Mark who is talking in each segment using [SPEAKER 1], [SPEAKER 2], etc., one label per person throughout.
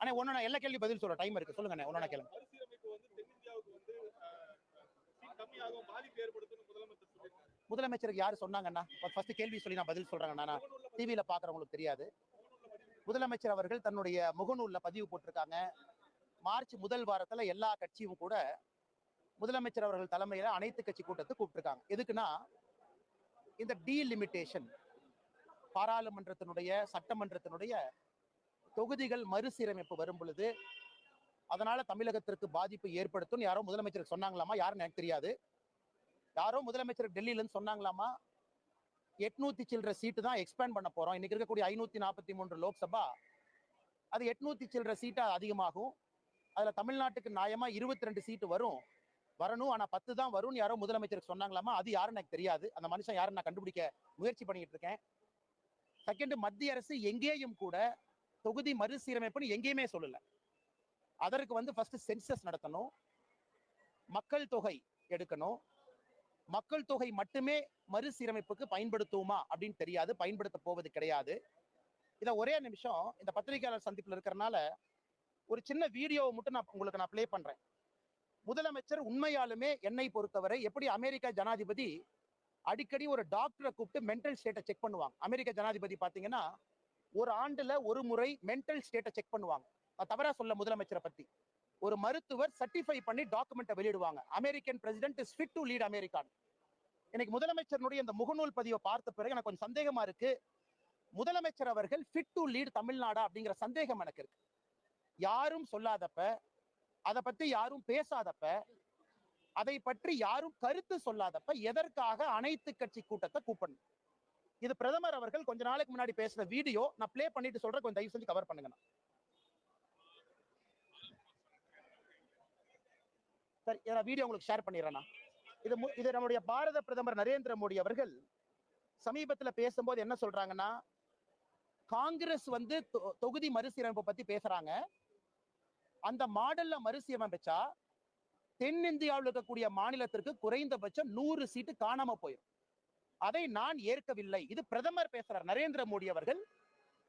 [SPEAKER 1] ஆனா ஒன்னு எல்லா கேள்வி பதில் சொல்ற டைம் இருக்கு. சொல்லுங்க அண்ணே கேளுங்க.
[SPEAKER 2] முதலமைச்சர்
[SPEAKER 1] முதலமைச்சருக்கு யாரு சொன்னாங்கண்ணா? ஃபர்ஸ்ட் கேள்வி சொல்லி நான் பதில் சொல்றேங்கண்ணா நான் டிவியில பாக்குறவங்களுக்கு தெரியாது. முதலமைச்சர் அவர்கள் தன்னுடைய முகநூல்ல பதிவு போட்டிருக்காங்க. மார்ச் முதல் வாரத்துல எல்லா கட்சியும் கூட முதலமைச்சர் அவர்கள் தலைமையில அனைத்து கட்சி கூட்டத்தை கூப்பிட்டுருக்காங்க. எதுக்குன்னா இந்த டீலிமிட்டேஷன் பாராளுமன்றத்தினுடைய சட்டமன்றத்தினுடைய தொகுதிகள் மறுசீரமைப்பு வரும் பொழுது அதனால தமிழகத்திற்கு பாதிப்பு ஏற்படுத்தும் யாரோ முதலமைச்சருக்கு சொன்னாங்களாமா? யாருன்னு எனக்கு தெரியாது. யாரோ முதலமைச்சர் டெல்லியிலேருந்து சொன்னாங்களாமா? எட்நூத்தி சில்லற சீட்டு தான் எக்ஸ்பேண்ட் பண்ண போறோம். இன்னைக்கு இருக்கக்கூடிய ஐநூத்தி நாற்பத்தி மூன்று லோக்சபா அது எட்நூத்தி சில்லற சீட்டா அதிகமாகும். அதுல தமிழ்நாட்டுக்கு நியாயமா இருபத்தி ரெண்டு சீட்டு வரும். வரணும் ஆனா பத்து தான் வரும்னு யாரோ முதலமைச்சருக்கு சொன்னாங்களாமா? அது யாருன்னு எனக்கு தெரியாது. அந்த மனுஷன் யாரும் நான் கண்டுபிடிக்க முயற்சி பண்ணிட்டு இருக்கேன். செகண்ட் மத்திய அரசு எங்கேயும் கூட தொகுதி மறுசீரமைப்புன்னு எங்கேயுமே சொல்லல. அதற்கு வந்து ஃபர்ஸ்ட் சென்சஸ் நடத்தணும். மக்கள் தொகை எடுக்கணும். மக்கள் தொகை மட்டுமே மறுசீரமைப்புக்கு பயன்படுத்துவோமா அப்படின்னு தெரியாது. பயன்படுத்த போவது கிடையாது. இதை ஒரே நிமிஷம் இந்த பத்திரிகையாளர் சந்திப்புல இருக்கிறனால ஒரு சின்ன வீடியோவை மட்டும் நான் உங்களுக்கு நான் ப்ளே பண்றேன். முதலமைச்சர் உண்மையாலுமே என்னை பொறுத்தவரை எப்படி அமெரிக்கா ஜனாதிபதி அடிக்கடி ஒரு டாக்டரை கூப்பிட்டு மென்டல் ஸ்டேட்டை செக் பண்ணுவாங்க. அமெரிக்க ஜனாதிபதி பார்த்தீங்கன்னா ஒரு ஆண்டுல ஒரு முறை மென்டல் ஸ்டேட்டை செக் பண்ணுவாங்க. நான் தவறா சொல்ல முதலமைச்சரை பத்தி. ஒரு மருத்துவர் சர்டிஃபை பண்ணி டாக்குமெண்ட்டை வெளியிடுவாங்க. American president is fit to lead America இன்னைக்கு முதலமைச்சருடைய இந்த முகநூல் பதிவை பார்த்த பிறகு எனக்கு கொஞ்சம் சந்தேகமா இருக்கு. முதலமைச்சர் அவர்கள் ஃபிட் டு லீட் தமிழ்நாடா அப்படிங்கிற சந்தேகம் எனக்கு இருக்கு. யாரும் சொல்லாதப்ப அதை பத்தி யாரும் பேசாதப்ப அதை பற்றி யாரும் கருத்து சொல்லாதப்ப எதற்காக அனைத்து கட்சி கூட்டத்தை கூப்பிடணும்? இது பிரதமர் அவர்கள் கொஞ்ச நாளைக்கு முன்னாடி பேசின வீடியோ. நான் பிளே பண்ணிட்டு சொல்றேன். கொஞ்சம் தயவு செஞ்சு கவர் பண்ணுங்க சரி இதை வீடியோ உங்களுக்கு ஷேர் பண்ணிடுறேன் இது மு- இது நம்முடைய பாரத பிரதமர் நரேந்திர மோடி அவர்கள் சமீபத்துல பேசும்போது என்ன சொல்றாங்கன்னா காங்கிரஸ் வந்து தொ- தொகுதி மறுசீரமைப்பு பத்தி பேசுறாங்க. அந்த மாடல்ல மறுசீரமைச்சா தென்னிந்தியாவில் இருக்கக்கூடிய மாநிலத்திற்கு குறைந்தபட்சம் நூறு சீட்டு காணாம போயிடும் அதை நான் ஏற்கவில்லை. இது பிரதமர் பேசுறார் நரேந்திர மோடி அவர்கள்.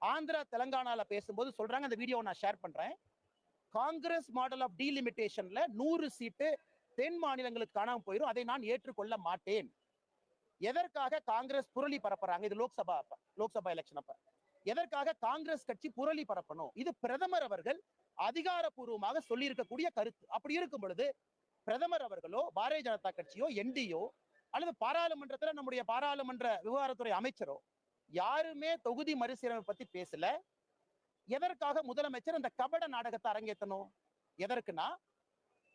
[SPEAKER 1] ஆந்திரா தெலங்கானால பேசும்போது சொல்றாங்க அந்த வீடியோ நான் ஷேர் பண்றேன். காங்கிரஸ் மாடல் ஆஃப் டீலிமிட்டேஷன்ல நூறு சீட்டு தென் மாநிலங்களுக்கு காணாமல் போயிடும் அதை நான் ஏற்றுக்கொள்ள மாட்டேன். எதற்காக காங்கிரஸ் புரளி பரப்புறாங்க? இது லோக்சபா அப்ப லோக்சபா எலெக்ஷன் அப்ப. எதற்காக காங்கிரஸ் கட்சி புரளி பரப்பணும்? இது பிரதமர் அவர்கள் அதிகாரப்பூர்வமாக சொல்லி இருக்கக்கூடிய கருத்து. அப்படி இருக்கும் பொழுது பிரதமர் அவர்களோ பாரதிய ஜனதா கட்சியோ என்டியோ அல்லது பாராளுமன்றத்துல நம்முடைய பாராளுமன்ற விவகாரத்துறை அமைச்சரோ யாருமே தொகுதி மறுசீரமைப்பு பத்தி பேசல. எதற்காக முதலமைச்சர் அந்த கபட நாடகத்தை அரங்கேற்றணும்? எதற்குனா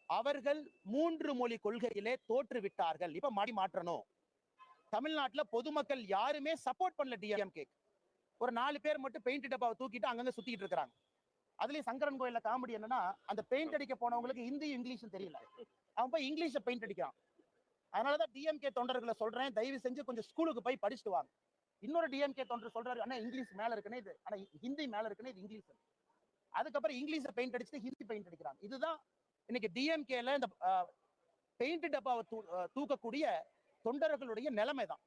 [SPEAKER 1] அவர்கள் மூன்று மொழி கொள்கையிலே தோற்று விட்டார்கள் இப்ப மாடி மாற்றணும். தமிழ்நாட்டுல பொதுமக்கள் யாருமே சப்போர்ட் பண்ணல டிஎம்கே ஒரு நாலு பேர் மட்டும் பெயிண்ட் டப்பாவை தூக்கிட்டு அங்கங்க சுத்திட்டு இருக்கிறாங்க. அதுலயும் சங்கரன் கோயில காமெடி என்னன்னா அந்த பெயிண்ட் அடிக்க போனவங்களுக்கு ஹிந்தி இங்கிலீஷும் தெரியல. அவன் போய் இங்கிலீஷ்ல பெயிண்ட் அடிக்கிறான். அதனாலதான் டிஎம்கே தொண்டர்களை சொல்றேன். தயவு செஞ்சு கொஞ்சம் ஸ்கூலுக்கு போய் படிச்சுட்டு வாங்க. இன்னொரு டிஎம்கே தொண்டர் சொல்றாரு ஆனா இங்கிலீஷ் மேல இருக்குன்னு இது ஆனா ஹிந்தி மேல இருக்குன்னு இது இங்கிலீஷ். அதுக்கப்புறம் இங்கிலீஷ பெயிண்ட் அடிச்சுட்டு ஹிந்தி பெயிண்ட் அடிக்கிறாங்க. இதுதான் இன்னைக்கு டிஎம்கேல இந்த பெயிண்ட் டப்பாவை தூ- தூக்கக்கூடிய தொண்டர்களுடைய நிலைமை தான்.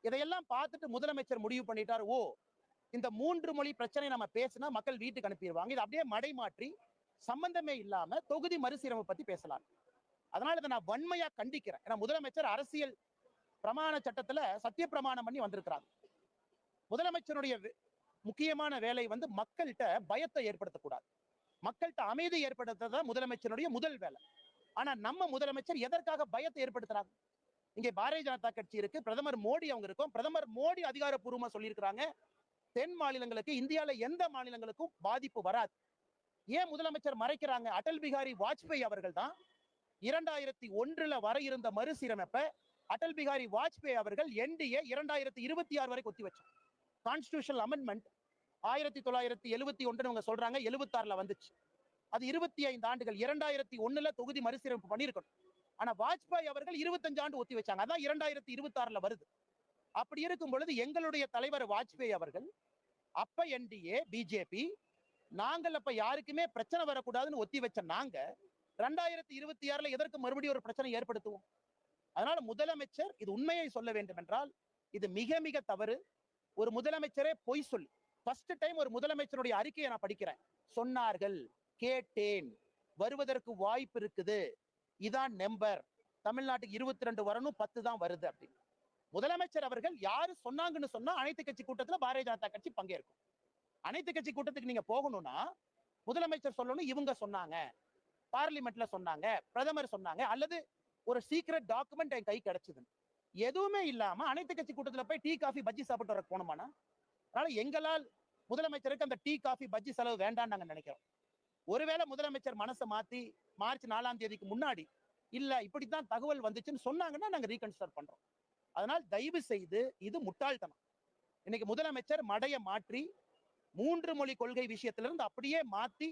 [SPEAKER 1] இதையெல்லாம் பார்த்துட்டு முதலமைச்சர் முடிவு பண்ணிட்டார். ஓ இந்த மூன்று மொழி பிரச்சனை நம்ம பேசினா மக்கள் வீட்டுக்கு அனுப்பிடுவாங்க. இது அப்படியே மடை மாற்றி சம்பந்தமே இல்லாம தொகுதி மறுசீரமைப்பு பத்தி பேசலாம் அதனால இதை நான் வன்மையா கண்டிக்கிறேன். ஏன்னா முதலமைச்சர் அரசியல் பிரமாண சட்டத்துல சத்திய பிரமாணம் பண்ணி வந்திருக்கிறாங்க முதலமைச்சருடைய முக்கியமான வேலை வந்து மக்கள்கிட்ட பயத்தை ஏற்படுத்தக்கூடாது. மக்கள்கிட்ட அமைதி ஏற்படுத்துறதுதான் முதலமைச்சருடைய முதல் வேலை. ஆனா நம்ம முதலமைச்சர் எதற்காக பயத்தை ஏற்படுத்துறாங்க இங்கே பாரதிய ஜனதா கட்சி இருக்கு பிரதமர் மோடி அவங்க இருக்கும். பிரதமர் மோடி அதிகாரப்பூர்வமா சொல்லியிருக்கிறாங்க. தென் மாநிலங்களுக்கு இந்தியால எந்த மாநிலங்களுக்கும் பாதிப்பு வராது. ஏன் முதலமைச்சர் மறைக்கிறாங்க? அடல் பிகாரி வாஜ்பாய் அவர்கள் தான். இரண்டாயிரத்தி ஒன்றுல வர இருந்த மறுசீரமைப்பை அடல் பிகாரி வாஜ்பேயி அவர்கள் என்டிஏ இரண்டாயிரத்தி இருபத்தி ஆறு வரை ஒத்தி வச்சார். கான்ஸ்டியூஷனல் அமெண்ட்மெண்ட் ஆயிரத்தி தொள்ளாயிரத்தி எழுபத்தி ஒன்றுன்னு அவங்க சொல்றாங்க எழுபத்தாறுல வந்துச்சு. அது இருபத்தி ஐந்து ஆண்டுகள் இரண்டாயிரத்தி ஒண்ணுல தொகுதி மறுசீரமைப்பு பண்ணியிருக்கணும். ஆனா வாஜ்பாய் அவர்கள் இருபத்தஞ்சு ஆண்டு ஒத்தி வச்சாங்க அதான் இரண்டாயிரத்தி இருபத்தி ஆறுல வருது. அப்படி இருக்கும் பொழுது எங்களுடைய தலைவர் வாஜ்பாய் அவர்கள் அப்ப என்டிஏ பிஜேபி நாங்கள் அப்ப யாருக்குமே பிரச்சனை வரக்கூடாதுன்னு ஒத்தி வச்ச நாங்க ரெண்டாயிரத்தி இருபத்தி ஆறுல எதற்கு மறுபடியும் ஒரு பிரச்சனை ஏற்படுத்துவோம்? அதனால முதலமைச்சர் இது உண்மையை சொல்ல வேண்டும் என்றால் இது மிக மிக தவறு. ஒரு முதலமைச்சரே பொய் சொல்லி. ஃபர்ஸ்ட் டைம் ஒரு முதலமைச்சருடைய அறிக்கையை நான் படிக்கிறேன். சொன்னார்கள் கேட்டேன். வருவதற்கு வாய்ப்பு இருக்குது. இதான் நம்பர் தமிழ்நாட்டுக்கு இருபத்தி ரெண்டு வரணும் பத்து தான் வருது அப்படின்னு. முதலமைச்சர் அவர்கள் யாரு சொன்னாங்கன்னு சொன்னா அனைத்து கட்சி கூட்டத்துல பாரதிய ஜனதா கட்சி பங்கேற்கும். அனைத்து கட்சி கூட்டத்துக்கு நீங்க போகணும்னா முதலமைச்சர் சொல்லணும் இவங்க சொன்னாங்க. பார்லிமெண்ட்ல சொன்னாங்க பிரதமர் சொன்னாங்க அல்லது ஒரு சீக்ரெட் டாக்குமெண்ட் என் கை கிடைச்சது எதுவுமே இல்லாம அனைத்து கட்சி கூட்டத்துல போய் டீ காஃபி பஜ்ஜி சாப்பிட்டு வர போனோமானா அதனால எங்களால் முதலமைச்சருக்கு அந்த டீ காஃபி பஜ்ஜி செலவு வேண்டாம்னு நாங்க நினைக்கிறோம். ஒருவேளை முதலமைச்சர் மனசை மாத்தி மார்ச் நாலாம் தேதிக்கு முன்னாடி இல்ல இப்படித்தான் தகவல் வந்துச்சுன்னு சொன்னாங்கன்னா நாங்க ரீகன்சிடர் பண்றோம். அதனால் தயவு செய்து இது முட்டாள்தனம். இன்னைக்கு முதலமைச்சர் மடைய மாற்றி மூன்று மொழி கொள்கை விஷயத்திலிருந்து அப்படியே மாத்தி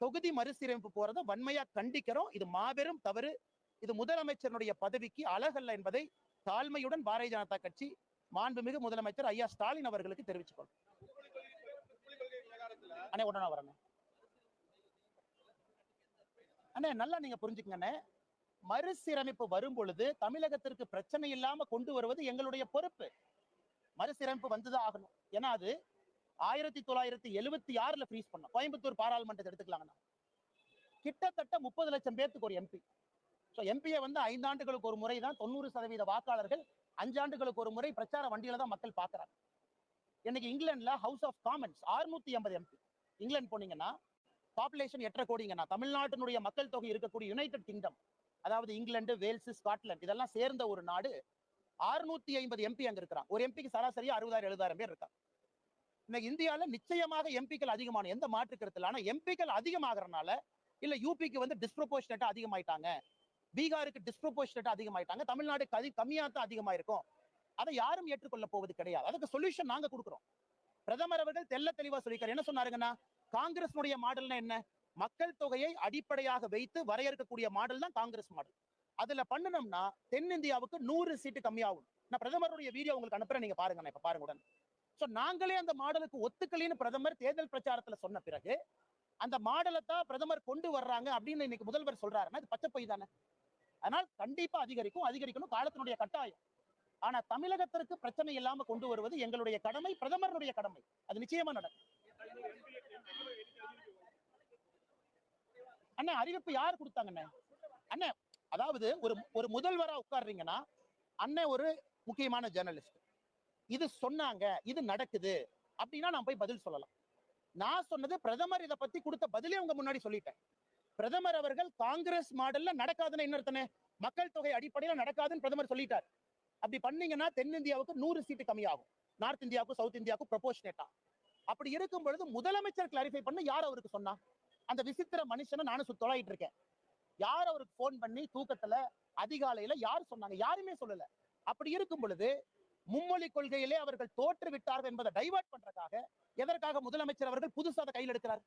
[SPEAKER 1] தொகுதி மறுசீரமைப்பு போறதை வன்மையா கண்டிக்கிறோம். இது மாபெரும் தவறு. இது முதலமைச்சருடைய பதவிக்கு அழகல்ல என்பதை தாழ்மையுடன் பாரதிய ஜனதா கட்சி மாண்புமிகு முதலமைச்சர் ஐயா ஸ்டாலின் அவர்களுக்கு தெரிவிச்சுக்கொள்ளும் அண்ணே உடனே வரேன் அண்ணே. நல்லா நீங்க புரிஞ்சுக்கங்கண்ணே மறுசீரமைப்பு வரும் பொழுது தமிழகத்திற்கு பிரச்சனை இல்லாம கொண்டு வருவது எங்களுடைய பொறுப்பு. மறுசீரமைப்பு வந்துதான் ஆகணும். ஏன்னா அது ஆயிரத்தி தொள்ளாயிரத்தி எழுவத்தி ஆறுல ஃப்ரீஸ் பண்ணோம். கோயம்புத்தூர் பாராளுமன்றத்தை எடுத்துக்கலாங்கண்ணா. கிட்டத்தட்ட முப்பது லட்சம் பேர்த்துக்கு ஒரு எம்பி ஸோ எம்பியை வந்து ஐந்தாண்டுகளுக்கு ஒரு முறை தான் தொண்ணூறு சதவீத வாக்காளர்கள் அஞ்சாண்டுகளுக்கு ஒரு முறை பிரச்சார வண்டியில தான் மக்கள் பார்க்குறாங்க. இன்னைக்கு இங்கிலாந்துல ஹவுஸ் ஆஃப் காமன்ஸ் 650 எண்பது எம்பி இங்கிலாந்து போனீங்கன்னா பாப்புலேஷன் எட்டரை கோடிங்கன்னா தமிழ்நாட்டினுடைய மக்கள் தொகை இருக்கக்கூடிய யுனைடெட் கிங்டம் அதாவது இங்கிலாந்து வேல்ஸ் ஸ்காட்லாந்து இதெல்லாம் சேர்ந்த ஒரு நாடு 650 ஐம்பது எம்பி அங்க இருக்கிறான். ஒரு எம்பிக்கு சராசரியா அறுபதாயிரம் எழுபதாயிரம் பேர் இருக்காங்க. இன்னைக்கு இந்தியாவில் நிச்சயமாக எம்பிக்கள் அதிகமான எந்த மாற்று கருத்தில் ஆனால் ஆனா எம்பிக்கள் அதிகமாகறனால இல்ல யூபிக்கு வந்து டிஸ்ப்ரொபோர்ஷனேட்டா அதிகமாயிட்டாங்க. பீகாருக்கு டிஸ்ப்ரொபோர்ஷனேட்டா அதிகமாயிட்டாங்க. தமிழ்நாடு கதி கம்மியா தான் அதிகமாயிருக்கும். அதை யாரும் ஏற்றுக்கொள்ள போவது கிடையாது. அதுக்கு சொல்யூஷன் நாங்க கொடுக்குறோம். பிரதமர் அவர்கள் தெல்ல தெளிவா சொல்லியிருக்காரு. என்ன சொன்னாருங்கன்னா காங்கிரஸ்னுடைய மாடல்னா என்ன? மக்கள் தொகையை அடிப்படையாக வைத்து வரையறுக்கக்கூடிய மாடல் தான் காங்கிரஸ் மாடல். அதுல பண்ணணும்னா தென்னிந்தியாவுக்கு நூறு சீட்டு கம்மியாகும் நான் பிரதமருடைய வீடியோ உங்களுக்கு அனுப்புறேன். நீங்க பாருங்க இப்ப பாருங்க உடனே. சோ நாங்களே அந்த மாடலுக்கு ஒத்துக்கலின்னு பிரதமர் தேர்தல் பிரச்சாரத்துல சொன்ன பிறகு அந்த மாடலை தான் பிரதமர் கொண்டு வர்றாங்க அப்படின்னு இன்னைக்கு முதல்வர் சொல்றாருன்னா இது பச்சை பொய் தானே. அதனால் கண்டிப்பா அதிகரிக்கும் அதிகரிக்கணும் காலத்தினுடைய கட்டாயம். ஆனா தமிழகத்திற்கு பிரச்சனை இல்லாம கொண்டு வருவது எங்களுடைய கடமை பிரதமருடைய கடமை. அது நிச்சயமா நடக்கும். அண்ணா அறிவிப்பு யார் கொடுத்தாங்கண்ணே? அண்ணே அதாவது ஒரு ஒரு முதல்வரா உட்கார்றீங்கன்னா அண்ணன் ஒரு முக்கியமான ஜேர்னலிஸ்ட் இது சொன்னாங்க இது நடக்குது அப்படின்னா நான் போய் பதில் சொல்லலாம். நான் சொன்னது பிரதமர் இதை பத்தி கொடுத்த பதிலே உங்க முன்னாடி சொல்லிட்டேன். பிரதமர் அவர்கள் காங்கிரஸ் மாடல்ல நடக்காதுன்னு என்ன மக்கள் தொகை அடிப்படையில நடக்காதுன்னு பிரதமர் சொல்லிட்டார். அப்படி பண்ணீங்கன்னா தென்னிந்தியாவுக்கு நூறு சீட்டு கம்மியாகும். நார்த் இந்தியாவுக்கும் சவுத் இந்தியாவுக்கும் ப்ரொபோஷனேட்டா அப்படி இருக்கும் பொழுது முதலமைச்சர் கிளாரிஃபை பண்ண யார் அவருக்கு சொன்னா? அந்த விசித்திர மனுஷனை நானும் சுத்தலாயிட்டு இருக்கேன். யார் அவருக்கு போன் பண்ணி தூக்கத்துல அதிகாலையில யார் சொன்னாங்க? யாருமே சொல்லல. அப்படி இருக்கும் பொழுது மும்மொழி கொள்கையிலே அவர்கள் தோற்று விட்டார்கள் என்பதை டைவர்ட் பண்றதுக்காக எதற்காக முதலமைச்சர் அவர்கள் புதுசா அதை கையில் எடுக்கிறார்?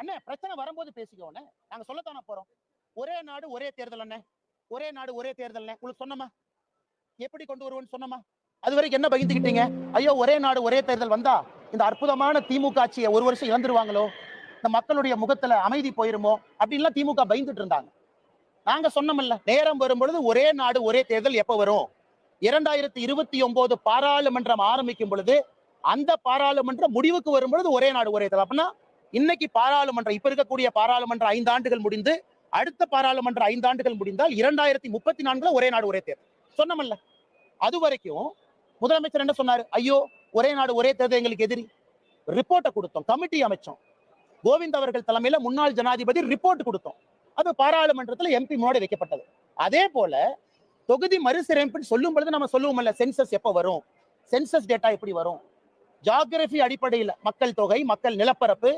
[SPEAKER 1] அண்ணே பிரச்சனை வரும்போது பேசிக்கோண்ணே நாங்க சொல்லத்தானே போறோம். ஒரே நாடு ஒரே தேர்தல் அண்ணே. ஒரே நாடு ஒரே தேர்தல் உங்களுக்கு சொன்னமா? எப்படி கொண்டு வருவோம்னு சொன்னமா? அது வரைக்கும் என்ன பகிர்ந்துக்கிட்டீங்க ஐயோ ஒரே நாடு ஒரே தேர்தல் வந்தா இந்த அற்புதமான திமுக ஆட்சியை ஒரு வருஷம் இழந்துருவாங்களோ? இந்த மக்களுடைய முகத்துல அமைதி போயிருமோ? அப்படின்லாம் திமுக பயந்துட்டு இருந்தாங்க. நாங்க சொன்னோம்ல நேரம் வரும் பொழுது ஒரே நாடு ஒரே தேர்தல் எப்ப வரும்? இரண்டாயிரத்தி இருபத்தி ஒன்பது பாராளுமன்றம் ஆரம்பிக்கும் பொழுது அந்த பாராளுமன்றம் முடிவுக்கு வரும் பொழுது ஒரே நாடு ஒரே தேர்தல் அப்படின்னா இன்னைக்கு பாராளுமன்றம் இப்ப இருக்கக்கூடிய பாராளுமன்ற ஐந்து ஆண்டுகள் முடிந்து அடுத்த பாராளுமன்ற ஐந்து ஆண்டுகள் முடிந்தால் இரண்டாயிரத்தி முப்பத்தி நான்குல ஒரே நாடு ஒரே தேர்தல். சொன்னமல்ல. அது வரைக்கும் முதலமைச்சர் என்ன சொன்னாரு? ஐயோ ஒரே நாடு ஒரே தேர்தல் எங்களுக்கு எதிரி. ரிப்போர்ட்டை கொடுத்தோம். கமிட்டி அமைச்சோம். கோவிந்த் அவர்கள் தலைமையில முன்னாள் ஜனாதிபதி ரிப்போர்ட் கொடுத்தோம். அது பாராளுமன்றத்தில் எம்பி முன்னாடி வைக்கப்பட்டது. அதே போல தொகுதி மறுசீரமைப்புன்னு சொல்லும் பொழுது நம்ம சொல்லுவோம்ல சென்சஸ் எப்போ வரும்? சென்சஸ் டேட்டா எப்படி வரும்? ஜாகிரபி அடிப்படையில் மக்கள் தொகை மக்கள் நிலப்பரப்பு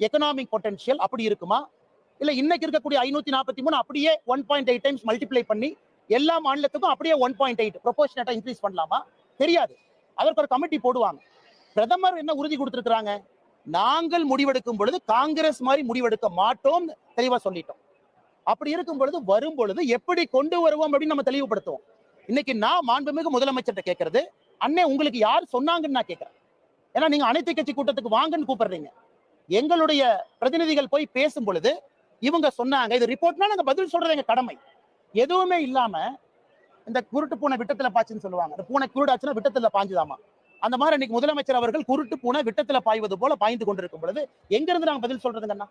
[SPEAKER 1] எக்கனாமிக் பொட்டன்ஷியல் அப்படி இருக்குமா? இல்ல இன்னைக்கு இருக்கக்கூடிய ஐநூத்தி நாற்பத்தி மூணு அப்படியே one point eight times multiply பண்ணி எல்லா மாநிலத்துக்கும் அப்படியே ஒன் பாயிண்ட் எயிட் ப்ரொபோஷனேட்டா இன்க்ரீஸ் பண்ணலாமா? தெரியாது. அதற்கு ஒரு கமிட்டி போடுவாங்க. பிரதமர் என்ன உறுதி கொடுத்துருக்குறாங்க? நாங்கள் முடிவெடுக்கும் பொழுது காங்கிரஸ் மாதிரி முடிவெடுக்க மாட்டோம் தெளிவா சொல்லிட்டோம். அப்படி இருக்கும் பொழுது வரும் பொழுது எப்படி கொண்டு வருவோம் அப்படின்னு நம்ம தெளிவுபடுத்துவோம். இன்னைக்கு நான் மாண்புமிகு முதலமைச்சர்கிட்ட கேட்கறது அண்ணே உங்களுக்கு யார் சொன்னாங்கன்னு நான் கேட்கறேன். ஏன்னா நீங்க அனைத்து கட்சி கூட்டத்துக்கு வாங்கன்னு கூப்பிடுறீங்க. எங்களுடைய பிரதிநிதிகள் போய் பேசும் பொழுது இவங்க சொன்னாங்க இது ரிப்போர்ட்னா நாங்க பதில் சொல்றது எங்க கடமை. எதுவுமே இல்லாம இந்த குருட்டு பூனை விட்டத்துல பாய்ச்சுன்னு சொல்லுவாங்க. இந்த பூனை குருடாச்சுன்னா விட்டத்துல பாஞ்சுதாமா. அந்த மாதிரி இன்னைக்கு முதலமைச்சர் அவர்கள் குருட்டு பூனை விட்டத்துல பாய்வது போல பாய்ந்து கொண்டிருக்கும் பொழுது எங்க இருந்து நாங்க பதில் சொல்றதுங்கண்ணா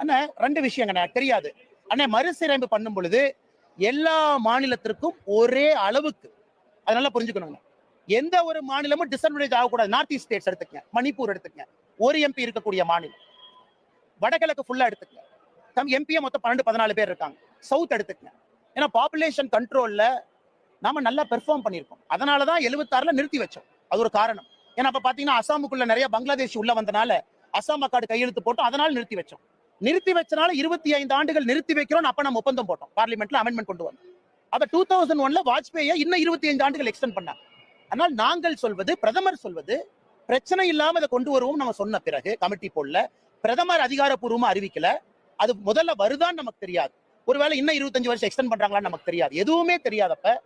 [SPEAKER 1] அண்ணா ரெண்டு விஷயங்கண்ணா எனக்கு தெரியாது. அண்ணா மறுசீரமைப்பு பண்ணும் பொழுது எல்லா மாநிலத்திற்கும் ஒரே அளவுக்கு அதனால புரிஞ்சுக்கணுங்க எந்த ஒரு மாநிலமும் டிஸ்அட்வான்டேஜ் ஆகக்கூடாது. நார்த் ஈஸ்ட் ஸ்டேட்ஸ் எடுத்துக்கங்க மணிப்பூர் எடுத்துக்கங்க. ஒரு எம்பி இருக்கக்கூடிய மாநிலம். வடகிழக்கு ஃபுல்லா எடுத்துக்கங்க. தம் எம்பியை மொத்தம் பன்னெண்டு பதினாலு பேர் இருக்காங்க. சவுத் எடுத்துக்கங்க. ஏன்னா பாப்புலேஷன் கண்ட்ரோல்ல நாம நல்லா பெர்ஃபார்ம் பண்ணியிருக்கோம். அதனால தான் எழுபத்தாறுல நிறுத்தி வச்சோம். அது ஒரு காரணம். ஏன்னா அப்ப பார்த்தீங்கன்னா அசாமுக்குள்ள நிறைய பங்களாதேஷ் உள்ள வந்தனால அசாம் அக்காடு கையெழுத்து போட்டோம். அதனால நிறுத்தி வச்சோம். நிறுத்தி வச்சனால இருபத்தி ஐந்து ஆண்டுகள் நிறுத்தி வைக்கிறோம் அப்ப நம்ம ஒப்பந்தம் போட்டோம். பார்லிமெண்ட்ல அமெண்ட்மெண்ட் கொண்டு வந்தோம். அப்ப டூ தௌசண்ட் ஒன்ல வாஜ்பேயை இன்னும் இருபத்தி ஐந்து ஆண்டுகள் எக்ஸ்டெண்ட் பண்ணாங்க. ஆனால் நாங்கள் சொல்வது பிரதமர் சொல்வது பிரச்சனை இல்லாம இதை கொண்டு வருவோம் நம்ம சொன்ன பிறகு கமிட்டி போடல. பிரதமர் அதிகாரப்பூர்வமா அறிவிக்கல. அது முதல்ல வருதான்னு நமக்கு தெரியாது. ஒருவேளை இன்னும் இருபத்தஞ்சு வருஷம் எக்ஸ்டெண்ட் பண்றாங்களான்னு நமக்கு தெரியாது. எதுவுமே தெரியாதப்ப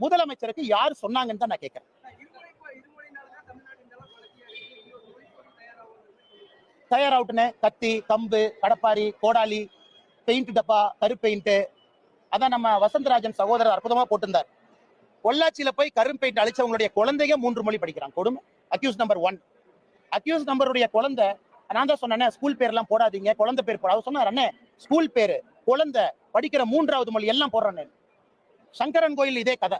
[SPEAKER 1] முதலமைச்சருக்கு யார் சொன்னாங்கன்னு தான் நான் கேட்கறேன். தயாராகட்டுனே கத்தி கம்பு கடப்பாரி கோடாலி பெயிண்ட் டப்பா கரு பெயிண்ட் அதான் நம்ம வசந்தராஜன் சகோதரர் அற்புதமா போட்டிருந்தார். பொள்ளாச்சியில போய் கரும் பெயிண்ட் அழிச்சவங்களுடைய குழந்தைங்க மூன்று மொழி படிக்கிறான். கொடுமை. அக்யூஸ் நம்பர் ஒன் அக்யூஸ் நம்பருடைய குழந்தை நான் தான் சொன்னேன் ஸ்கூல் பேர் எல்லாம் போடாதீங்க. குழந்தை பேர் போட அவர் சொன்னார் அண்ணே ஸ்கூல் பேரு குழந்தை படிக்கிற மூன்றாவது மொழி எல்லாம் போடுறேன் சங்கரன் கோயில் இதே கதை.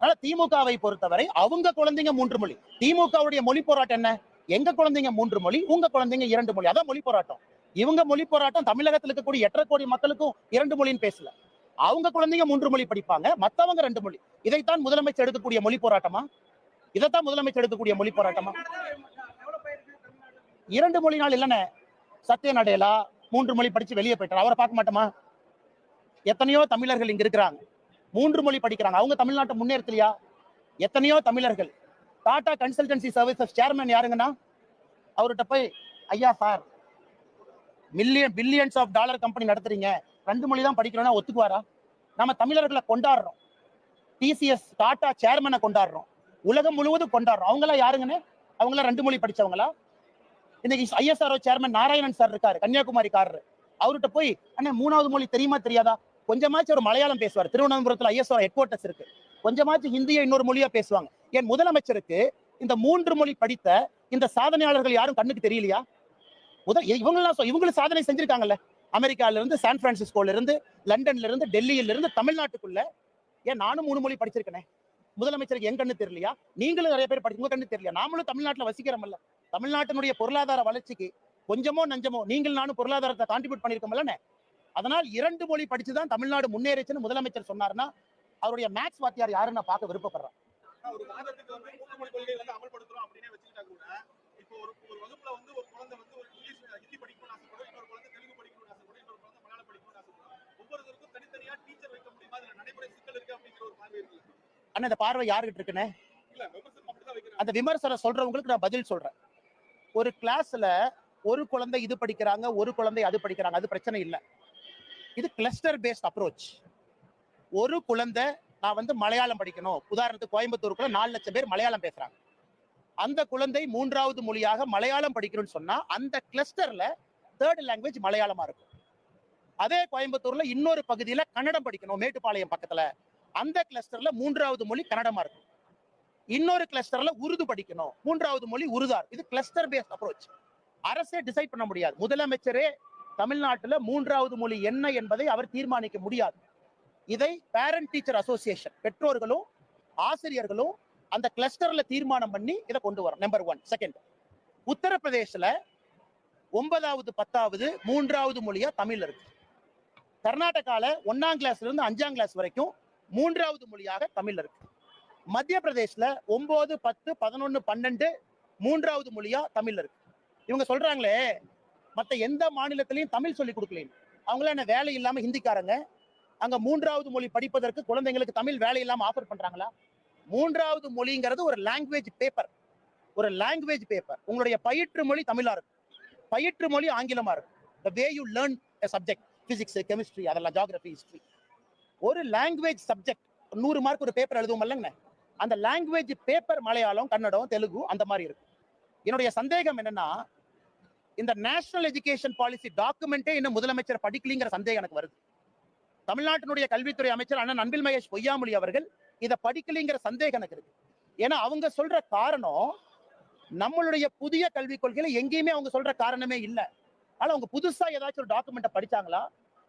[SPEAKER 1] அதனால திமுகவை பொறுத்தவரை அவங்க குழந்தைங்க மூன்று மொழி. திமுகவுடைய மொழி போராட்டம் என்ன? எங்க குழந்தைங்க மூன்று மொழி உங்க குழந்தைங்க இரண்டு மொழி. அதான் மொழி போராட்டம். இவங்க மொழி போராட்டம் தமிழகத்தில் இருக்கக்கூடிய எட்டரை கோடி மக்களுக்கும் இரண்டு மொழின்னு பேசல. அவங்க குழந்தைங்க மூன்று மொழி படிப்பாங்க மத்தவங்க ரெண்டு மொழி. இதைத்தான் முதலமைச்சர் எடுக்கக்கூடிய மொழி போராட்டமா? இதைத்தான் முதலமைச்சர் எடுக்கக்கூடிய மொழி போராட்டமா? இரண்டு மொழி நாள் இல்லைன்னு சத்ய நடேலா மூன்று மொழி படிச்சு வெளியே போயிட்டார். அவரை பார்க்க மாட்டோமா? எத்தனையோ தமிழர்கள் இங்க இருக்கிறாங்க. மூன்று மொழி படிக்கிறாங்க. அவங்க தமிழ்நாட்டை முன்னேறத்திலையா? எத்தனையோ தமிழர்கள் டாடா கன்சல்டன்சி சர்வீசஸ் சேர்மன் யாருங்கன்னா? அவர்கிட்ட போய் ஐயா sir million billions of dollar company நடத்துறீங்க. ரெண்டு மொழி தான் படிக்கிறோம்னா ஒத்துக்குவாரா? நம்ம தமிழர்களை கொண்டாடுறோம். டிசிஎஸ் டாடா சேர்மனை கொண்டாடுறோம். உலகம் முழுவதும் கொண்டாடுறோம். அவங்களாம் யாருங்கன்னு? அவங்களாம் ரெண்டு மொழி படிச்சவங்களா? இன்னைக்கு ஐஎஸ்ஆர்ஓ சேர்மன் நாராயணன் சார் இருக்காரு கன்னியாகுமரிக்காரர் அவர்கிட்ட போய் அண்ணே மூணாவது மொழி தெரியுமா தெரியாதா? கொஞ்சமாச்சும் ஒரு மலையாளம் பேசுவார். திருவனந்தபுரத்துல ஐஎஸ்ஆர் ஹெட் குவார்ட்டர்ஸ் இருக்கு. கொஞ்சமாச்சும் ஹிந்தியை இன்னொரு மொழியா பேசுவாங்க. என் முதலமைச்சருக்கு இந்த மூன்று மொழி படித்த இந்த சாதனையாளர்கள் யாரும் கண்ணுக்கு தெரியலையா? முதல் இவங்கெல்லாம் இவங்களும் சாதனை செஞ்சிருக்காங்கல்ல. அமெரிக்கால இருந்து சான் பிரான்சிஸ்கோல இருந்து லண்டன்ல இருந்து டெல்லியில இருந்து தமிழ்நாட்டுக்குள்ள. ஏன் நானும் மூணு மொழி படிச்சிருக்கேனே? முதலமைச்சருக்கு என் கண்ணு தெரியலையா? நீங்களும் நிறைய பேர் படிச்சு உங்க கண்ணு தெரியலையா? நாமளும் தமிழ்நாட்டுல வசிக்கிறோம்ல. தமிழ்நாட்டினுடைய பொருளாதார வளர்ச்சிக்கு கொஞ்சமோ நஞ்சமோ நீங்கள் நானும் பொருளாதாரத்தை கான்ட்ரிபியூட் பண்ணிருக்கோம்லண்ணே அதனால் இரண்டு மொழி படிச்சுதான் தமிழ்நாடு முன்னேறிச்சுன்னு முதலமைச்சர் சொன்னார்னா அவருடைய மேத்ஸ் வாத்தியார் யாருன்னு நான் பார்க்க விருப்பப்படுறேன்.
[SPEAKER 2] ஆனா ஒரு வாதத்துக்கு வந்து மூன்று மொழி கொள்கை வந்து அமல்படுத்துறோம் அப்படின்னே வச்சுக்கிட்டா கூட இப்போ ஒரு ஒரு வகுப்புல வந்து ஒரு குழந்தை வந்து ஒரு இங்கிலீஷ் ஹிந்தி படிக்கணும்னு ஆசைப்படும் இன்னொரு குழந்தை தெலுங்கு படிக்கணும்னு ஆசைப்படும் இன்னொரு குழந்தை மலையாளம் படிக்கணும்னு ஆசைப்படும் ஒவ்வொருத்தருக்கும் தனித்தனியா டீச்சர் வைக்க முடியுமா? அதுல நடைமுறை சிக்கல் இருக்கு அப்படிங்கிற ஒரு பார்வை இருக்கு
[SPEAKER 1] அண்ணா இந்த பார்வை யாருகிட்ட இருக்குன்னு? அந்த விமர்சனம் சொல்றவங்களுக்கு நான் பதில் சொல்றேன். ஒரு கிளாஸ்ல ஒரு குழந்தை இது படிக்கிறாங்க ஒரு குழந்தை அது படிக்கிறாங்க அது பிரச்சனை இல்லை. இது கிளஸ்டர் பேஸ்ட் அப்ரோச் ஒரு குழந்தை நான் வந்து மலையாளம் படிக்கணும். உதாரணத்துக்கு கோயம்புத்தூருக்குள்ள நாலு லட்சம் பேர் மலையாளம் பேசுறாங்க. அந்த குழந்தை மூன்றாவது மொழியாக மலையாளம் படிக்கணும்னு சொன்னா அந்த கிளஸ்டர்ல தேர்ட் லாங்குவேஜ் மலையாளமா இருக்கும். அதே கோயம்புத்தூர்ல இன்னொரு பகுதியில கன்னடம் படிக்கணும் மேட்டுப்பாளையம் பக்கத்துல. அந்த கிளஸ்டர்ல மூன்றாவது மொழி கன்னடமா இருக்கும். இன்னொரு கிளஸ்டர்ல உருது படிக்கணும். மூன்றாவது மொழி உருதார் இது கிளஸ்டர் பேஸ்ட் அப்ரோச் அரசே டிசைட் பண்ண முடியாது. முதலமைச்சரே தமிழ்நாட்டுல மூன்றாவது மொழி என்ன என்பதை அவர் தீர்மானிக்க முடியாது. இதை பேரண்ட் டீச்சர் அசோசியேஷன் பெற்றோர்களும் ஆசிரியர்களும் அந்த கிளஸ்டர்ல தீர்மானம் பண்ணி இதை கொண்டு வரோம் நம்பர் ஒன் செகண்ட் உத்தரப்பிரதேசல ஒன்பதாவது பத்தாவது மூன்றாவது மொழியா தமிழ் இருக்கு. கர்நாடகால ஒன்னாம் கிளாஸ்ல இருந்து அஞ்சாம் கிளாஸ் வரைக்கும் மூன்றாவது மொழியாக தமிழ் இருக்கு. மத்திய பிரதேஷ்ல ஒன்பது பத்து பதினொன்னு பன்னெண்டு மூன்றாவது மொழியா தமிழ் இருக்கு. இவங்க சொல்றாங்களே மற்ற எந்த மாநிலத்திலையும் தமிழ் சொல்லி கொடுக்கலையும் அவங்களாம் என்ன வேலை இல்லாம ஹிந்திக்காரங்க அங்க மூன்றாவது மொழி படிப்பதற்கு குழந்தைங்களுக்கு தமிழ் வேலை இல்லாம ஆஃபர் பண்றாங்களா? மூன்றாவது மொழிங்கிறது ஒரு லாங்குவேஜ் பேப்பர் ஒரு லாங்குவேஜ் பேப்பர் உங்களுடைய பயிற்று மொழி தமிழா இருக்கும். பயிற்று மொழி ஆங்கிலமா இருக்கும். The way you learn a subject chemistry அதெல்லாம் ஜியாகிரபி ஹிஸ்டரி ஒரு லாங்குவேஜ் சப்ஜெக்ட் நூறு மார்க் ஒரு பேப்பர் எழுதுவோம் இல்லைங்க அந்த லாங்குவேஜ் பேப்பர் மலையாளம் கன்னடம் தெலுங்கு அந்த மாதிரி இருக்கும். என்னுடைய சந்தேகம் என்னன்னா இந்த நேஷனல் எஜுகேஷன் பாலிசி டாக்குமெண்ட்டே இன்னும் முதலமைச்சர் படிக்கலிங்கிற சந்தேகம் எனக்கு வருது. தமிழ்நாட்டினுடைய கல்வித்துறை அமைச்சர் அண்ணன் அன்பில் மகேஷ் பொய்யாமொழி அவர்கள் இத படிக்கலைங்கிற சந்தேகம் எனக்கு இருக்கு. ஏன்னா அவங்க சொல்ற காரணம் நம்மளுடைய புதிய கல்விக் கொள்கையில எங்கேயுமே அவங்க சொல்ற காரணமே இல்ல. ஆனா அவங்க புதுசா ஏதாச்சும் ஒரு டாக்குமெண்ட்டை படிச்சாங்களா?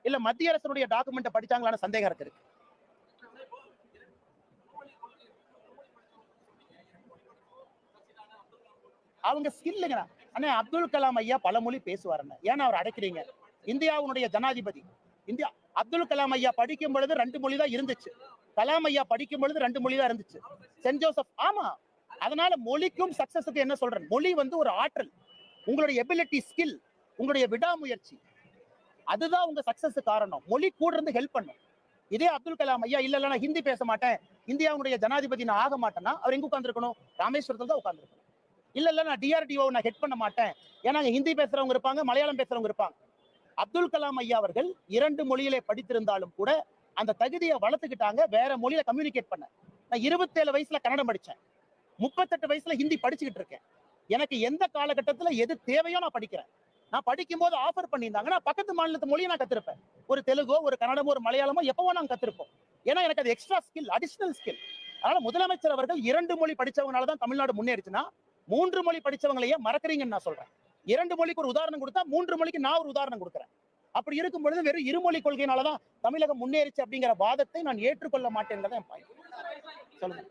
[SPEAKER 1] இல்ல மத்திய அரசுடைய டாக்குமெண்ட்டை படிச்சாங்களான்னு சந்தேகம் இருக்கு. அவங்க ஸ்கில்லுங்கண்ணா அண்ணா அப்துல் கலாம் ஐயா பல மொழி பேசுவாருண்ணா ஏன்னா அவர் அடைக்கிறீங்க? இந்தியாவுடைய ஜனாதிபதி. இந்தியா. அப்துல் கலாம் ஐயா படிக்கும் பொழுது ரெண்டு மொழி தான் இருந்துச்சு. கலாம் ஐயா படிக்கும் பொழுது ரெண்டு மொழி தான் இருந்துச்சு. சென்ட் ஜோசப் ஆமா. அதனால மொழிக்கும் சக்சஸுக்கு என்ன சொல்றேன்? மொழி வந்து ஒரு ஆற்றல். உங்களுடைய எபிலிட்டி ஸ்கில் உங்களுடைய விடாமுயற்சி. அதுதான் உங்க சக்சஸ் காரணம். மொழி கூட இருந்து ஹெல்ப் பண்ணும். இதே அப்துல் கலாம் ஐயா இல்ல இல்ல நான் ஹிந்தி பேச மாட்டேன். இந்தியாவுடைய ஜனாதிபதி நான் ஆக மாட்டேன்னா அவர் எங்க உட்காந்துருக்கணும் ராமேஸ்வரத்தில் தான் உட்காந்துருக்கணும் இல்ல இல்ல நான் டிஆர்டிஓ நான் ஹெட் பண்ண மாட்டேன். ஏன்னா ஹிந்தி பேசுறவங்க இருப்பாங்க மலையாளம் பேசுறவங்க இருப்பாங்க. அப்துல் கலாம் ஐயா அவர்கள் இரண்டு மொழியிலே படித்திருந்தாலும் கூட அந்த தகுதியை வளர்த்துக்கிட்டாங்க. வேற மொழியில கம்யூனிகேட் பண்ண. நான் இருபத்தேழு வயசுல கன்னடம் படிச்சேன். முப்பத்தெட்டு வயசுல ஹிந்தி படிச்சுக்கிட்டு இருக்கேன். எனக்கு எந்த காலகட்டத்துல எது தேவையோ நான் படிக்கிறேன். நான் படிக்கும்போது ஆஃபர் பண்ணியிருந்தாங்க நான் பக்கத்து மாநிலத்து மொழியை நான் கத்திருப்பேன். ஒரு தெலுங்கோ ஒரு கன்னடமோ ஒரு மலையாளமோ எப்பவோ நான் கத்திருப்போம். ஏன்னா எனக்கு அது எக்ஸ்ட்ரா ஸ்கில் அடிஷனல் ஸ்கில் அதனால முதலமைச்சர் அவர்கள் இரண்டு மொழி படிச்சவங்கனால தான் தமிழ்நாடு முன்னேறிச்சுன்னா மூன்று மொழி படிச்சவங்களையே மறக்கறீங்கன்னு நான் சொல்றேன். இரண்டு மொழிக்கு ஒரு உதாரணம் கொடுத்தா மூன்று மொழிக்கு நான் ஒரு உதாரணம் கொடுக்குறேன். அப்படி இருக்கும் பொழுது வெறும் இருமொழி கொள்கையினால தான் தமிழகம் முன்னேறிச்சு அப்படிங்கிற வாதத்தை நான் ஏற்றுக்கொள்ள மாட்டேங்கிறத என் சொல்லுங்க.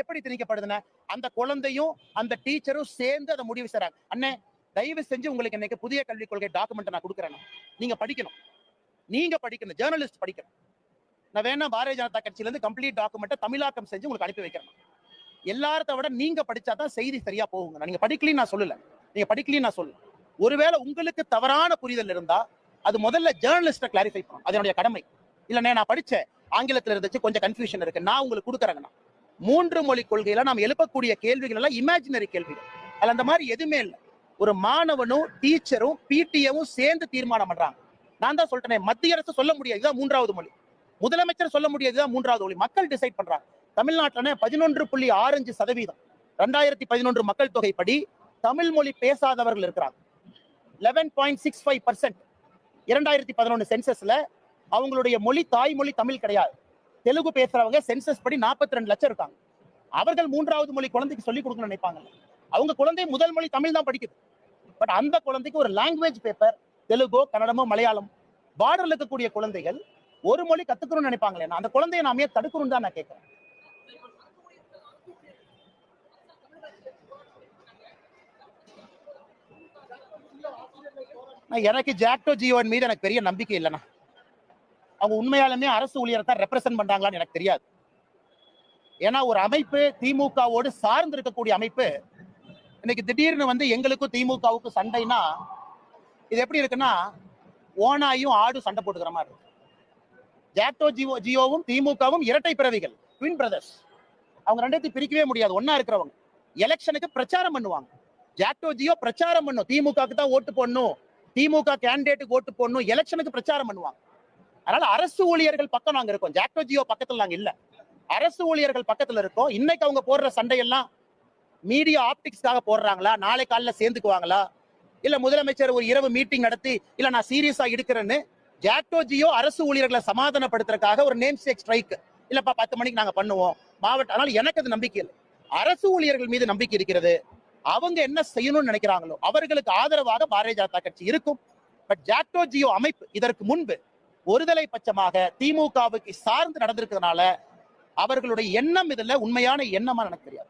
[SPEAKER 1] எப்படி திணிக்கப்படுதுன்னா அந்த குழந்தையும் அந்த டீச்சரும் சேர்ந்து அதை முடிவு செய்றாங்க. அண்ணே தயவு செஞ்சு உங்களுக்கு இன்னைக்கு புதிய கல்விக் கொள்கை டாக்குமெண்ட் நான் கொடுக்குறேன். நீங்க படிக்கணும். நீங்க படிக்கணும். ஜேர்னலிஸ்ட் படிக்கணும். நான் வேணா பாரதிய ஜனதா கட்சியிலேருந்து கம்ப்ளீட் டாக்குமெண்ட்டை தமிழாக்கம் செஞ்சு உங்களுக்கு அனுப்பி வைக்கிறேன். எல்லாரத்தை விட நீங்க படிச்சா தான் செய்தி சரியா போகுங்க. நீங்க படிக்கலைன்னு நான் சொல்லல. நீங்க படிக்கலைன்னு நான் சொல்லல. ஒருவேளை உங்களுக்கு தவறான புரிதல் இருந்தா அது முதல்ல ஜேர்னலிஸ்ட கிளாரிஃபை பண்ணும் அதனுடைய கடமை. இல்லண்ணே நான் படிச்சேன். ஆங்கிலத்துல இருந்துச்சு கொஞ்சம் கன்ஃபியூஷன் இருக்கு. நான் உங்களுக்கு கொடுக்குறேங்கண்ணா. மூன்று மொழி கொள்கையில நாம் எழுப்பக்கூடிய கேள்விகள் எல்லாம் இமேஜினரி கேள்விகள். அதில் அந்த மாதிரி எதுவுமே இல்லை. ஒரு மாணவனும் டீச்சரும் பிடிஏவும் சேர்ந்து தீர்மானம் பண்றாங்க. நான் தான் சொல்லிட்டேன் மத்திய அரசு சொல்ல முடியாது. இதுதான் மூன்றாவது மொழி. முதலமைச்சர் சொல்ல முடியாது. இதுதான் மூன்றாவது மொழி. மக்கள் டிசைட் பண்றாங்க. தமிழ்நாட்டுல பதினொன்று புள்ளி ஆறஞ்சு சதவீதம். ரெண்டாயிரத்தி பதினொன்று மக்கள் தொகை படி தமிழ் மொழி பேசாதவர்கள் இருக்கிறாங்க. Eleven point six five percent இரண்டாயிரத்தி பதினொன்று சென்சஸ்ல அவங்களுடைய மொழி தாய்மொழி தமிழ் கிடையாது. தெலுங்கு பேசுறவங்க சென்சஸ் படி 42 ரெண்டு லட்சம் இருக்காங்க. அவர்கள் மூன்றாவது மொழி குழந்தைக்கு சொல்லி கொடுக்கணும்னு நினைப்பாங்க அவங்க குழந்தை முதல் மொழி தமிழ் தான் படிக்குது. பட் அந்த குழந்தைக்கு ஒரு லாங்குவேஜ் பேப்பர் தெலுங்கோ கன்னடமோ மலையாளம் பார்டர்ல இருக்கக்கூடிய குழந்தைகள் ஒரு மொழி கத்துக்கணும்னு நினைப்பாங்களே நான் அந்த குழந்தையை நாமே தடுக்கணும்னு தான் நான் கேட்கிறேன் எனக்கு ஜாக்டோ ஜியோன் மீது எனக்கு பெரிய நம்பிக்கை இல்லைண்ணா. அவங்க உண்மையாலுமே அரசு ஊழியரை தான் ரெப்ரசென்ட் பண்றாங்களான்னு எனக்கு தெரியாது. ஏன்னா ஒரு அமைப்பு திமுகவோடு சார்ந்து இருக்கக்கூடிய அமைப்பு இன்னைக்கு திடீர்னு வந்து எங்களுக்கும் திமுகவுக்கும் சண்டைனா இது எப்படி இருக்குன்னா ஓனாயும் ஆடும் சண்டை போட்டுக்கிற மாதிரி இருக்கு. ஜாக்டோ ஜியோ ஜியோவும் திமுகவும் இரட்டை பிறவிகள் ட்வின் பிரதர்ஸ் அவங்க ரெண்டத்தையும் பிரிக்கவே முடியாது. ஒன்னா இருக்கிறவங்க. எலெக்ஷனுக்கு பிரச்சாரம் பண்ணுவாங்க. ஜாக்டோ ஜியோ பிரச்சாரம் பண்ணும். திமுகவுக்கு தான் ஓட்டு போடணும். திமுக கேண்டிடேட்டுக்கு ஓட்டு போடணும் எலெக்ஷனுக்கு பிரச்சாரம் பண்ணுவாங்க. அதனால அரசு ஊழியர்கள் பக்கம் நாங்க இருக்கோம். ஜாக்டோ ஜியோ பக்கத்துல நாங்க இல்ல. அரசு ஊழியர்கள் பக்கத்துல இருக்கோம். இன்னைக்கு அவங்க போடுற சண்டையெல்லாம் மீடியா ஆப்டிக்ஸ்க்காக போடுறாங்களா? நாளை காலைல சேர்ந்துக்குவாங்களா? இல்ல முதலமைச்சர் ஒரு இரவு மீட்டிங் நடத்தி இல்ல நான் சீரியஸா இருக்கிறேன்னு ஜாக்டோ ஜியோ அரசு ஊழியர்களை சமாதானப்படுத்துறதுக்காக ஒரு நேம் சேக் ஸ்ட்ரைக் இல்லப்பா பத்து மணிக்கு நாங்க பண்ணுவோம். மாவட்ட அதனால எனக்கு அது நம்பிக்கை இல்லை. அரசு ஊழியர்கள் மீது நம்பிக்கை இருக்கிறது. அவங்க என்ன செய்யணும்னு நினைக்கிறாங்களோ அவர்களுக்கு ஆதரவாக பாரதிய ஜனதா கட்சி இருக்கும். பட் ஜாக்டோ ஜியோ அமைப்பு இதற்கு முன்பு ஒருதலை பட்சமாக திமுகவுக்கு சார்ந்து நடந்திருக்கிறதுனால அவர்களுடைய எண்ணம் இதுல உண்மையான எண்ணமா எனக்கு தெரியாது.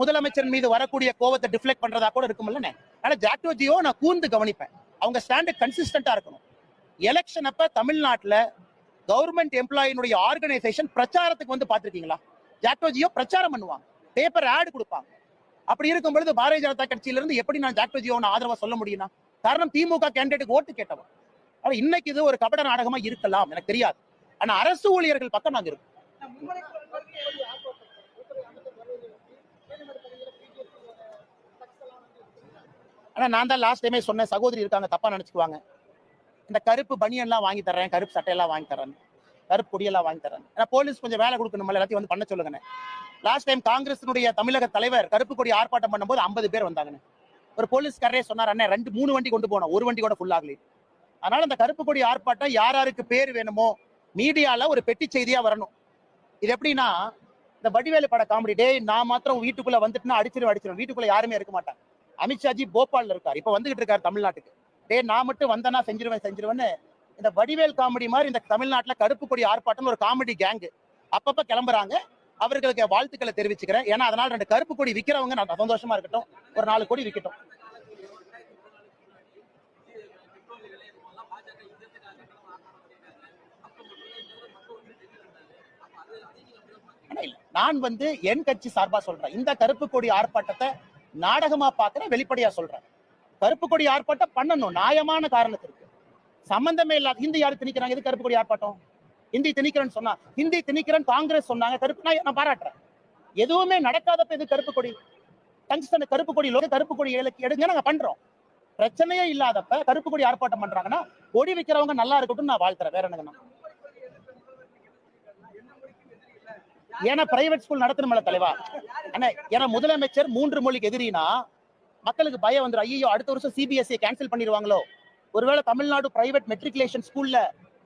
[SPEAKER 2] முதலமைச்சர்
[SPEAKER 1] மீது வரக்கூடிய கோவத்தை டிஃப்ளெக்ட் பண்றதா கூட இருக்கும்ல ஆனா ஜாக்டோ ஜியோ நான் கூர்ந்து கவனிப்பேன். அவங்க ஸ்டாண்டு கன்சிஸ்டன்டா இருக்கணும். எலெக்ஷன் அப்ப தமிழ்நாட்டுல கவர்மெண்ட் எம்ப்ளாயினுடைய ஆர்கனைசேஷன் பிரச்சாரத்துக்கு வந்து பாத்திருக்கீங்களா ஜாக்டோ ஜியோ பிரச்சாரம் பண்ணுவாங்க. பேப்பர் ஆட் கொடுப்பாங்க. அப்படி இருக்கும் பொழுது பாரதிய ஜனதா கட்சியில இருந்து எப்படி நான் ஜாக்டோ ஜியோன்னு ஆதரவா சொல்ல முடியும்னா காரணம் திமுக கேண்டிடேட்டுக்கு ஓட்டு கேட்டவன். ஆனா இன்னைக்கு இது ஒரு கபட நாடகமா இருக்கலாம் எனக்கு தெரியாது. ஆனா அரசு ஊழியர்கள் பக்கம் நாங்க இருக்கோம். ஆனா நான் தான் லாஸ்ட் டைமே சொன்னேன் சகோதரி இருக்காங்க தப்பா நினைச்சுக்குவாங்க. இந்த கருப்பு பனியன்லாம் வாங்கி தர்றேன் கருப்பு சட்டையெல்லாம் வாங்கி தரேன் கருப்பு கொடியெல்லாம் வாங்கி தரேன் ஏன்னா போலீஸ் கொஞ்சம் வேலை கொடுக்கணும் எல்லாத்தையும் வந்து பண்ண சொல்லுங்கண்ணே. லாஸ்ட் டைம் காங்கிரஸினுடைய தமிழக தலைவர் கருப்பு கொடி ஆர்ப்பாட்டம் பண்ணும்போது ஐம்பது பேர் வந்தாங்கண்ணே. ஒரு போலீஸ்காரரே சொன்னார் அண்ணே ரெண்டு மூணு வண்டி கொண்டு போனோம் ஒரு வண்டி கூட ஃபுல் ஆகல. அதனால அந்த கருப்பு கொடி ஆர்ப்பாட்டம் யார் யாருக்கு பேர் வேணுமோ மீடியால ஒரு பெட்டி செய்தியா வரணும். இது எப்படின்னா இந்த வடிவேலு பட காமெடி டே நான் மாத்திரம் வீட்டுக்குள்ள வந்துட்டுனா அடிச்சிடும் அடிச்சிடும் வீட்டுக்குள்ள யாருமே இருக்க மாட்டாங்க. அமித்ஷாஜி போபால்ல இருக்கார். இப்ப வந்துகிட்டு இருக்காரு தமிழ்நாட்டுக்கு. டே நான் மட்டும் வந்தேன்னா செஞ்சிருவேன் செஞ்சிருவேன்னு இந்த வடிவேல் காமெடி மாதிரி இந்த தமிழ்நாட்டுல கருப்பு கொடி ஆர்ப்பாட்டம் ஒரு காமெடி கேங்கு அப்பப்போ கிளம்புறாங்க. அவர்களுக்கு வாழ்த்துக்களை தெரிவிச்சுக்கிறேன். ஏன்னா அதனால ரெண்டு கருப்பு கொடி விக்கிறவங்க நான் சந்தோஷமா இருக்கட்டும். ஒரு நாலு கோடி விக்கட்டும். நான் வந்து என் கட்சி சார்பா சொல்றேன். இந்த கருப்பு கொடி ஆர்ப்பாட்டத்தை நாடகமா பாக்குறேன் வெளிப்படையா சொல்றேன். கருப்பு கொடி ஆர்ப்பாட்டம் பண்ணணும். நியாயமான காரணத்திற்கு சம்பந்தமே இல்லாத ஹிந்தி யாரு திணிக்கிறாங்க? எது கருப்பு கொடி ஆர்ப்பாட்டம்? ஹிந்தி திணிக்கிறேன்னு சொன்னா ஹிந்தி திணிக்கிறேன் காங்கிரஸ் சொன்னாங்க. கருப்பு நான் நான் பாராட்டுறேன். எதுவுமே நடக்காதப்ப இது கருப்பு கொடி? டங்ஸ்டன் கருப்பு கொடி லோக கருப்பு கொடி எழு- எடுங்க நாங்க பண்றோம். பிரச்சனையே இல்லாதப்ப கருப்பு கொடி ஆர்ப்பாட்டம் பண்றாங்கன்னா கொடி வைக்கிறவங்க நல்லா இருக்கட்டும் நான் வாழ்த்துறேன். வேற என்னங்கண்ணா ஏன்னா பிரைவேட் ஸ்கூல் நடத்தணும்ல தலைவா? ஏன்னா முதலமைச்சர் மூன்று மொழிக்கு எதிரினா மக்களுக்கு பயம் வந்துடும் ஐயோ அடுத்த வருஷம் சிபிஎஸ்சி கேன்சல் பண்ணிடுவாங்களோ? ஒருவேளை தமிழ்நாடு பிரைவேட் மெட்ரிகுலேஷன் ஸ்கூல்ல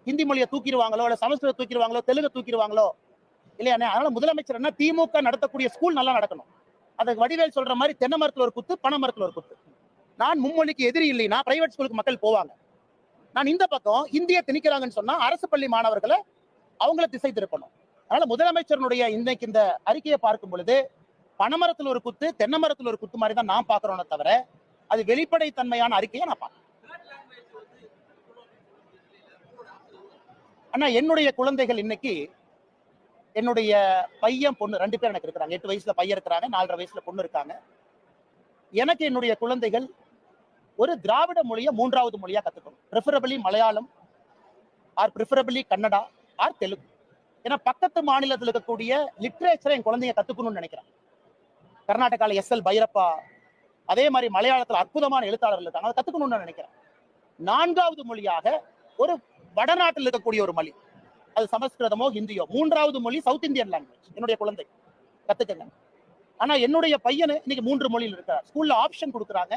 [SPEAKER 1] ஹிந்தி மொழியை தூக்கிடுவாங்களோ இல்லை சமஸ்கிருதம் தூக்கிடுவாங்களோ தெலுங்கு தூக்கிடுவாங்களோ? இல்லையா அதனால முதலமைச்சர் என்ன திமுக நடத்தக்கூடிய ஸ்கூல் நல்லா நடக்கணும். அதுக்கு வடிவேல் சொல்ற மாதிரி தென்னை மரத்தில் ஒரு குத்து பனை மரத்தில் ஒரு குத்து. நான் மும்மொழிக்கு எதிரி இல்லைன்னா பிரைவேட் ஸ்கூலுக்கு மக்கள் போவாங்க. நான் இந்த பக்கம் இந்திய திணிக்கிறாங்கன்னு சொன்னா அரசு பள்ளி மாணவர்களை அவங்கள திசை திருப்பணும். அதனால முதலமைச்சருடைய இன்னைக்கு இந்த அறிக்கையை பார்க்கும் பொழுது பனைமரத்துல ஒரு குத்து தென்னை மரத்துல ஒரு குத்து மாதிரி தான் நான் பாக்குறோனே தவிர அது வெளிப்படை தன்மையான அறிக்கையை நான் பார்க்கறேன். அண்ணா என்னுடைய குழந்தைகள் இன்னைக்கு என்னுடைய பையன் பொண்ணு ரெண்டு பேர் எனக்கு இருக்கிறாங்க. எட்டு வயசுல பையன் இருக்கிறாங்க நாலரை வயசுல பொண்ணு இருக்காங்க. எனக்கு என்னுடைய குழந்தைகள் ஒரு திராவிட மொழியை மூன்றாவது மொழியா கத்துக்கணும். Preferably Malayalam or preferably Kannada or Telugu. ஏன்னா பக்கத்து மாநிலத்தில் இருக்கக்கூடிய லிட்ரேச்சரை என் குழந்தைங்க கத்துக்கணும்னு நினைக்கிறேன் கர்நாடகால எஸ் எல் பைரப்பா அதே மாதிரி மலையாளத்துல அற்புதமான எழுத்தாளர்கள் இருக்காங்க அதை கத்துக்கணும்னு நான் நினைக்கிறேன். நான்காவது மொழியாக ஒரு வடநாட்டில் இருக்கக்கூடிய ஒரு மொழி. அது சமஸ்கிருதமோ ஹிந்தியோ மூன்றாவது மொழி சவுத் இந்தியன் லாங்குவேஜ் என்னுடைய குழந்தை. கத்துக்கங்க. ஆனா என்னுடைய பையனு இன்னைக்கு மூன்று மொழியில் இருக்கிறார். ஸ்கூல்ல ஆப்ஷன் கொடுக்குறாங்க.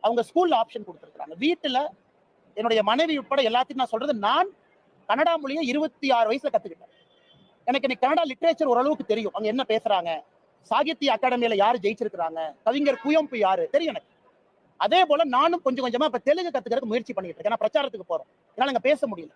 [SPEAKER 1] அவங்க ஸ்கூல்ல ஆப்ஷன் கொடுத்துருக்குறாங்க. வீட்டுல என்னுடைய மனைவி உட்பட எல்லாத்தையும் நான் சொல்றது நான் கன்னடா மொழியை இருபத்தி ஆறு வயசுல கத்துக்கிட்டேன். எனக்கு இன்னைக்கு கன்னடா லிட்ரேச்சர் ஓரளவுக்கு தெரியும். அங்க என்ன பேசுறாங்க? சாகித்ய அகாடமியில யாரு ஜெயிச்சிருக்கிறாங்க? கவிஞர் குயம்பு யாரு? தெரியும் எனக்கு. அதே போல நானும் கொஞ்சம் கொஞ்சமா இப்ப தெலுங்கு கத்துக்கிறதுக்கு முயற்சி பண்ணிட்டு இருக்கேன். பிரச்சாரத்துக்கு போறோம். என்னால இங்க பேச முடியல.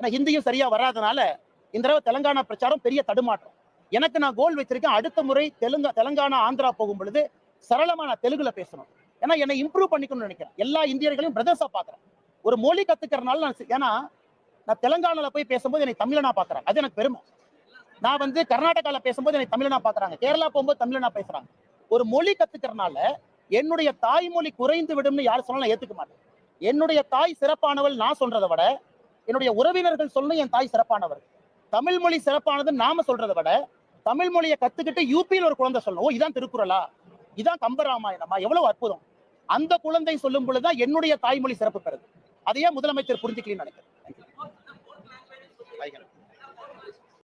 [SPEAKER 1] ஏன்னா ஹிந்தியும் சரியா வராதனால இந்த தடவை தெலங்கானா பிரச்சாரம் பெரிய தடுமாற்றம். எனக்கு நான் கோல் வச்சிருக்கேன் அடுத்த முறை தெலுங்கா தெலங்கானா ஆந்திரா போகும் பொழுது சரளமா நான் தெலுங்குல பேசணும். ஏன்னா என்னை இம்ப்ரூவ் பண்ணிக்கணும்னு நினைக்கிறேன். எல்லா இந்தியர்களையும் பிரதர்ஸா பாக்குறேன். ஒரு மொழி கத்துக்கிறனால நான் ஏன்னா நான் தெலங்கானால போய் பேசும்போது என்னை தமிழனா பாக்குறேன். அது எனக்கு பெருமை. நான் வந்து கர்நாடகால பேசும்போது என்னை தமிழனா பாக்குறாங்க. கேரளா போகும்போது தமிழனா பேசுறாங்க. ஒரு மொழி கத்துக்கிறனால என்னுடைய தாய்மொழி குறைந்து விடும்னு யார் சொன்னாலும் ஏத்துக்க மாட்டேன். என்னுடைய தாய் சிறப்பானவள் நான் சொல்றதை விட என்னுடைய உறவினர்கள் சொல்லணும் என் தாய் சிறப்பானவர் தமிழ் மொழி சிறப்பானது நாம சொல்றதை விட தமிழ் மொழியை கத்துக்கிட்டு யூபியில் ஒரு குழந்தை சொல்லணும். ஓ இதான் திருக்குறளா? இதான் கம்பராமாயணமா? எவ்வளவு அற்புதம். அந்த குழந்தை சொல்லும் பொழுதுதான் என்னுடைய தாய்மொழி சிறப்பு பெறுது. அதையே முதலமைச்சர் புரிஞ்சுக்கலாம் நினைக்கிறேன்.